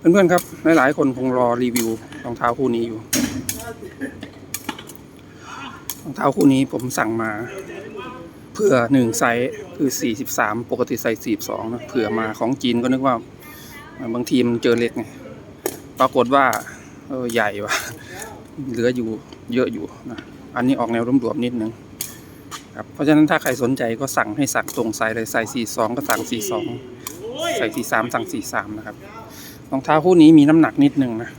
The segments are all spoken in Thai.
เพื่อนๆครับ หลายๆคนคงรอรีวิวรองเท้าคู่นี้อยู่รองเท้าคู่นี้ผมสั่งมา เพื่อหนึ่งไซส์คือ 43 ปกติไซส์42นะเผื่อมาของจีนก็นึกว่า บางทีมันเจอเล็กไงปรากฏว่าเออใหญ่ว่ะเหลืออยู่เยอะอยู่นะอันนี้ออกแนวรวมๆนิดนึงครับเพราะฉะนั้นถ้าใครสนใจก็สั่งให้สั่งตรงไซส์เลยไซส์42 ก็สั่ง 42 ใส่43 สั่ง 43 นะครับ รองเท้าคู่นี้มีน้ำหนักนิดหนึ่งนะ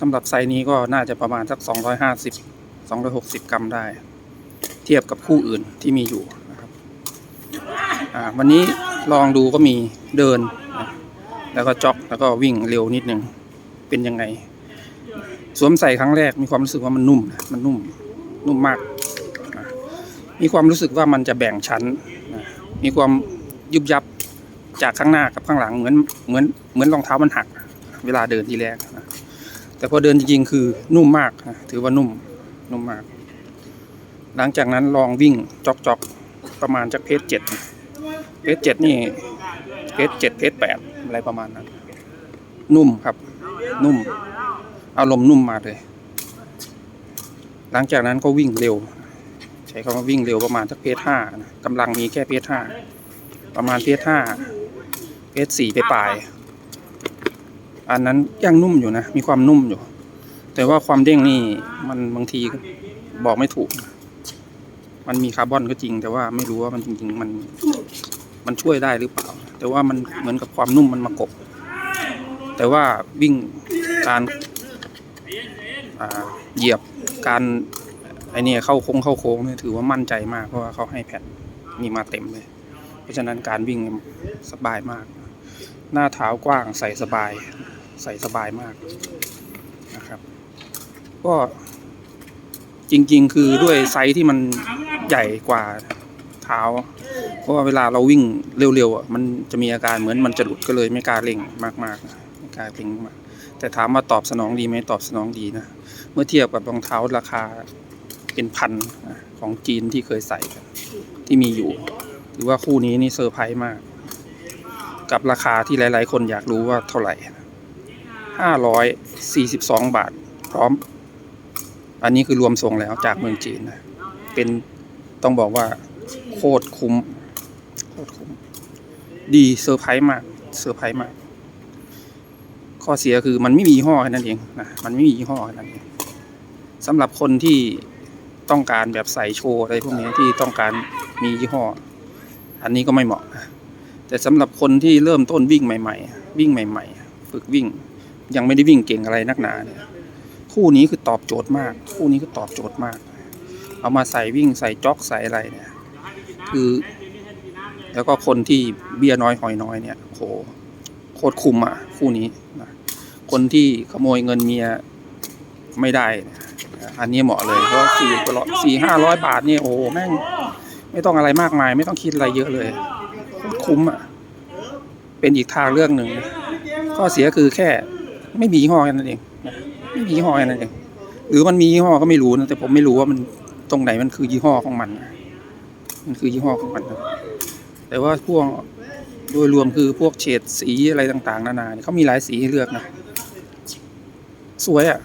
สำหรับไซส์นี้ก็น่าจะประมาณสัก 250 260 กรัมได้ เทียบกับคู่อื่นที่มีอยู่นะครับอ่าวันนี้ลองดูก็มีเดิน แล้วก็จ็อกแล้วก็วิ่งเร็วนิดหนึ่งเป็นยังไง สวมใส่ครั้งแรกมีความรู้สึกว่ามันนุ่มนะมันนุ่มนุ่มมาก มีความรู้สึกว่ามันจะแบ่งชั้น มีความยุบยับ จากข้างหน้ากับข้างหลังเหมือนเหมือนเหมือนรองเท้ามันหัก เวลาเดินทีแรกนะแต่พอเดินจริงๆคือนุ่มมากนะถือว่านุ่มนุ่มมาก หลังจากนั้นลองวิ่งจอกจอกประมาณจากเพจเจ็ดเพจเจ็ดนี่เพจเจ็ดเพจแปดอะไรประมาณนั้นนุ่มครับ นุ่ม อารมณ์นุ่มมาเลย หลังจากนั้นก็วิ่งเร็ว ใช้คำว่าวิ่งเร็วประมาณสักเพจห้านะกำลังมีแค่เพจห้าประมาณเพจห้า เพจสี่ไปปลายๆอันนั้นยังนุ่มอยู่นะ มีความนุ่มอยู่ แต่ว่าความเด้งนี่มันบางทีก็บอกไม่ถูก มันมีคาร์บอนก็จริง แต่ว่าไม่รู้ว่ามันจริง ๆ มัน มันช่วยได้หรือเปล่า แต่ว่ามันเหมือนกับความนุ่มมันมากบ แต่ว่าวิ่งการอ่าเหยียบการไอเนี่ยเข้าโค้งเข้าโค้งเนี่ยถือว่ามั่นใจมากเพราะว่าเขาให้แผ่นนี่มาเต็มเลย เพราะฉะนั้นการวิ่งสบายมาก หน้าเท้ากว้างใส่สบาย ใส่สบายมากนะครับ ก็จริง ๆ คือด้วยไซส์ที่มันใหญ่กว่าเท้า เพราะว่าเวลาเราวิ่งเร็วๆอะมันจะมีอาการเหมือนมันจะหลุดก็เลยไม่กล้าเร่งมากๆนะไม่กล้าเร่งมากแต่ถามว่าตอบสนองดีไหมตอบสนองดีนะ เมื่อเทียบกับรองเท้าราคาเป็นพันนะของจีนที่เคยใส่กันที่มีอยู่ หรือว่าคู่นี้นี่เซอร์ไพรส์มาก กับราคาที่หลายๆ คนอยากรู้ว่าเท่าไหร่ห้าร้อยสี่สิบสองบาท พร้อม อันนี้คือรวมส่งแล้วจากเมืองจีนนะ เป็นต้องบอกว่าโคตรคุ้ม โคตรคุ้ม ดีเซอร์ไพรส์มาก เซอร์ไพรส์มาก ข้อเสียคือมันไม่มียี่ห้อแค่นั้นเองนะ มันไม่มียี่ห้อแค่นั้นเองสำหรับคนที่ต้องการแบบใส่โชว์อะไรพวกนี้ที่ต้องการมียี่ห้อ อันนี้ก็ไม่เหมาะนะ แต่สำหรับคนที่เริ่มต้นวิ่งใหม่ ๆ วิ่งใหม่ ๆ ฝึกวิ่ง ยังไม่ได้วิ่งเก่งอะไรนักหนาเนี่ยคู่นี้คือตอบโจทย์มาก คู่นี้คือตอบโจทย์มาก เอามาใส่วิ่งใส่จ็อกใส่อะไรเนี่ย คือ แล้วก็คนที่เบี้ยน้อยหอยน้อยเนี่ยโหโคตรคุ้มอะ คู่นี้นะคนที่ขโมยเงินเมียไม่ได้ อันนี้เหมาะเลยเพราะสี่สี่ห้าร้อยบาทเนี่ยโอ้โหแม่งไม่ต้องอะไรมากมาย ไม่ต้องคิดอะไรเยอะเลย คุ้มอะ เป็นอีกทางเรื่องหนึ่งข้อเสียคือแค่ไม่มียี่ห้อแค่นั้นเองไม่มียี่ห้อแค่นั้นเองหรือมันมียี่ห้อก็ไม่รู้นะแต่ผมไม่รู้ว่ามันตรงไหนมันคือยี่ห้อของมัน มันคือยี่ห้อของมันนะแต่ว่าพวกโดยรวมคือพวกเฉดสีอะไรต่าง ๆ นานาเขามีหลายสีให้เลือกนะ สวยอะ่ะ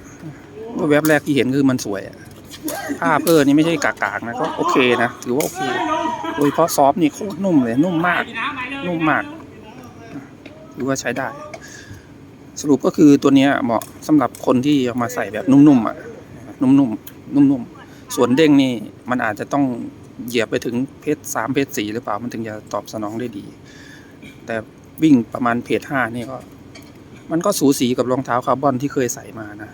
ว่าแว็บแรกที่เห็นคือมันสวยอะ ผ้าเพอนี่ไม่ใช่กากๆนะก็โอเคนะถือว่าโอเคโดยเฉพาะซอฟนี่โคตรนุ่มเลยนุ่มมาก นุ่มมากถือว่าใช้ได้ สรุปก็คือตัวนี้เหมาะสำหรับคนที่เอามาใส่แบบนุ่มๆอะนุ่มๆนุ่มๆส่วนเด้งนี่มันอาจจะต้องเหยียบไปถึงเพจสามเพจสี่หรือเปล่ามันถึงจะตอบสนองได้ดี แต่วิ่งประมาณเพจห้านี่ก็ มันก็สูสีกับรองเท้าคาร์บอนที่เคยใส่มานะ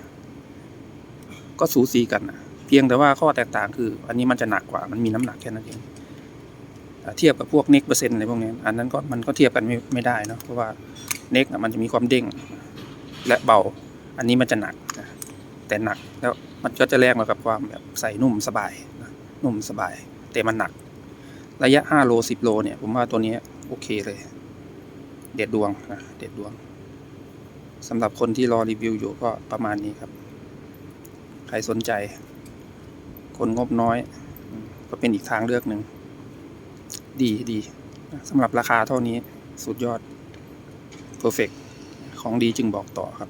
ก็สูสีกันนะ เพียงแต่ว่าข้อแตกต่างคือ อันนี้มันจะหนักกว่ามันมีน้ำหนักแค่นั้นเองเทียบกับพวกเน็กเปอร์เซ็นต์อะไรพวกนี้อันนั้นก็มันก็เทียบกันไม่ไม่ได้เนอะเพราะว่าเน็กมันจะมีความเด้งและเบา อันนี้มันจะหนักแต่หนักแล้วมันก็จะแลกมากับความแบบใส่นุ่มสบายนะนุ่มสบาย แต่มันหนัก ระยะ 5 โล 10 โลเนี่ย ผมว่าตัวนี้โอเคเลย เด็ดดวงนะเด็ดดวงสำหรับคนที่รอรีวิวอยู่ก็ประมาณนี้ครับ ใครสนใจ คนงบน้อย ก็เป็นอีกทางเลือกหนึ่ง ดีดีสำหรับราคาเท่านี้สุดยอดเพอร์เฟกของดีจึงบอกต่อครับ